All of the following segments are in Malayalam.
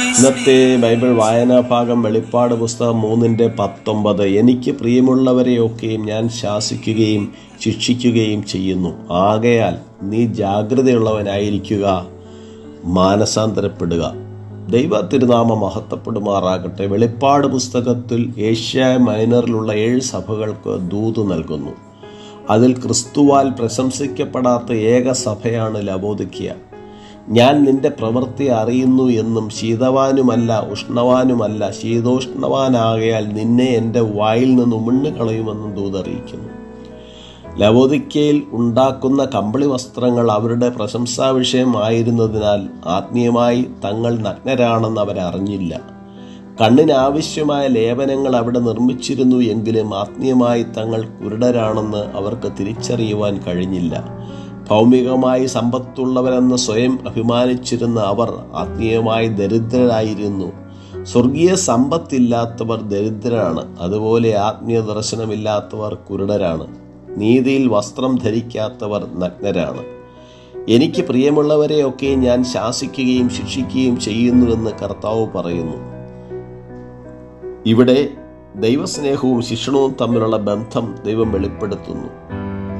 ഇന്നത്തെ ബൈബിൾ വായനാ ഭാഗം വെളിപ്പാട് പുസ്തകം മൂന്നിന്റെ പത്തൊമ്പത്. എനിക്ക് പ്രിയമുള്ളവരെയൊക്കെയും ഞാൻ ശാസിക്കുകയും ശിക്ഷിക്കുകയും ചെയ്യുന്നു. ആകയാൽ നീ ജാഗ്രതയുള്ളവനായിരിക്കുക. മാനസാന്തരപ്പെടുക. ദൈവ തിരുനാമ മഹത്വപ്പെടുമാറാകട്ടെ. വെളിപ്പാട് പുസ്തകത്തിൽ ഏഷ്യ മൈനറിലുള്ള ഏഴ് സഭകൾക്ക് ദൂത് നൽകുന്നു. അതിൽ ക്രിസ്തുവാൽ പ്രശംസിക്കപ്പെടാത്ത ഏക സഭയാണ് ലബോദിക്കിയ ഞാൻ നിന്റെ പ്രവൃത്തി അറിയുന്നു എന്നും ശീതവാനുമല്ല ഉഷ്ണവാനുമല്ല ശീതോഷ്ണവാനാകയാൽ നിന്നെ എന്റെ വായിൽ നിന്ന് ഉമിണ്ണു കളയുമെന്നും ദൂതറിയിക്കുന്നു ലവോദിക്കയിൽ ഉണ്ടാക്കുന്ന കമ്പിളി വസ്ത്രങ്ങൾ അവരുടെ പ്രശംസാ വിഷയമായിരുന്നതിനാൽ ആത്മീയമായി തങ്ങൾ നഗ്നരാണെന്ന് അവരറിഞ്ഞില്ല. കണ്ണിനാവശ്യമായ ലേപനങ്ങൾ അവിടെ നിർമ്മിച്ചിരുന്നു എങ്കിലും ആത്മീയമായി തങ്ങൾ കുരുടരാണെന്ന് അവർക്ക് തിരിച്ചറിയുവാൻ കഴിഞ്ഞില്ല. ഭൗമികമായി സമ്പത്തുള്ളവരെന്ന് സ്വയം അഭിമാനിച്ചിരുന്ന അവർ ആത്മീയമായി ദരിദ്രരായിരുന്നു. സ്വർഗീയ സമ്പത്തില്ലാത്തവർ ദരിദ്രരാണ്. അതുപോലെ ആത്മീയ ദർശനമില്ലാത്തവർ കുരുടരാണ്. നീതിയിൽ വസ്ത്രം ധരിക്കാത്തവർ നഗ്നരാണ്. എനിക്ക് പ്രിയമുള്ളവരെയൊക്കെ ഞാൻ ശാസിക്കുകയും ശിക്ഷിക്കുകയും ചെയ്യുന്നുവെന്ന് കർത്താവ് പറയുന്നു. ഇവിടെ ദൈവസ്നേഹവും ശിക്ഷണവും തമ്മിലുള്ള ബന്ധം ദൈവം വെളിപ്പെടുത്തുന്നു.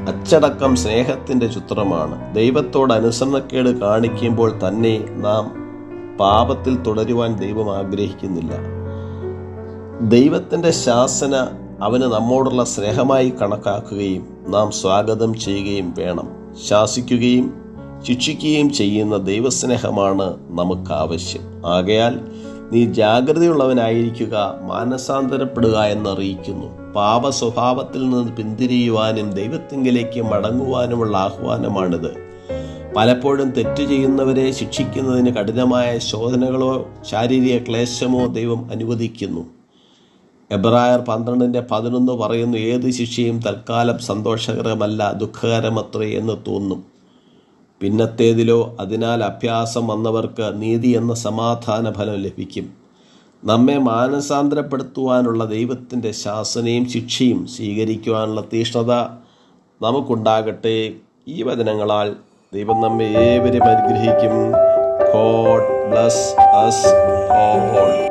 അച്ചടക്കം സ്നേഹത്തിന്റെ ചിത്രമാണ്. ദൈവത്തോട് അനുസരണക്കേട് കാണിക്കുമ്പോൾ തന്നെ നാം പാപത്തിൽ തുടരുവാൻ ദൈവം ആഗ്രഹിക്കുന്നില്ല. ദൈവത്തിന്റെ ശാസന അവന് നമ്മോടുള്ള സ്നേഹമായി കണക്കാക്കുകയും നാം സ്വാഗതം ചെയ്യുകയും വേണം. ശാസിക്കുകയും ശിക്ഷിക്കുകയും ചെയ്യുന്ന ദൈവസ്നേഹമാണ് നമുക്ക് ആവശ്യം ആകയാൽ നീ ജാഗ്രതയുള്ളവനായിരിക്കുക മാനസാന്തരപ്പെടുക എന്നറിയിക്കുന്നു. പാപ സ്വഭാവത്തിൽ നിന്ന് പിന്തിരിയുവാനും ദൈവത്തിങ്കിലേക്ക് മടങ്ങുവാനുമുള്ള ആഹ്വാനമാണിത്. പലപ്പോഴും തെറ്റു ചെയ്യുന്നവരെ ശിക്ഷിക്കുന്നതിന് കഠിനമായ ശോധനകളോ ശാരീരിക ക്ലേശമോ ദൈവം അനുവദിക്കുന്നു. എബ്രായർ പന്ത്രണ്ടിന്റെ പതിനൊന്ന് പറയുന്നു ഏത് ശിക്ഷയും തൽക്കാലം സന്തോഷകരമല്ല ദുഃഖകരമത്രേ എന്ന് തോന്നും. പിന്നത്തേതിലോ അതിനാൽ അഭ്യാസം വന്നവർക്ക് നീതി എന്ന സമാധാന ഫലം ലഭിക്കും. നമ്മെ മാനസാന്തരപ്പെടുത്തുവാനുള്ള ദൈവത്തിന്റെ ശാസനയും ശിക്ഷയും സ്വീകരിക്കുവാനുള്ള തീഷ്ണത നമുക്കുണ്ടാകട്ടെ ഈ വചനങ്ങളാൽ. ദൈവം നമ്മെ ഏവരും അനുഗ്രഹിക്കും. God bless us all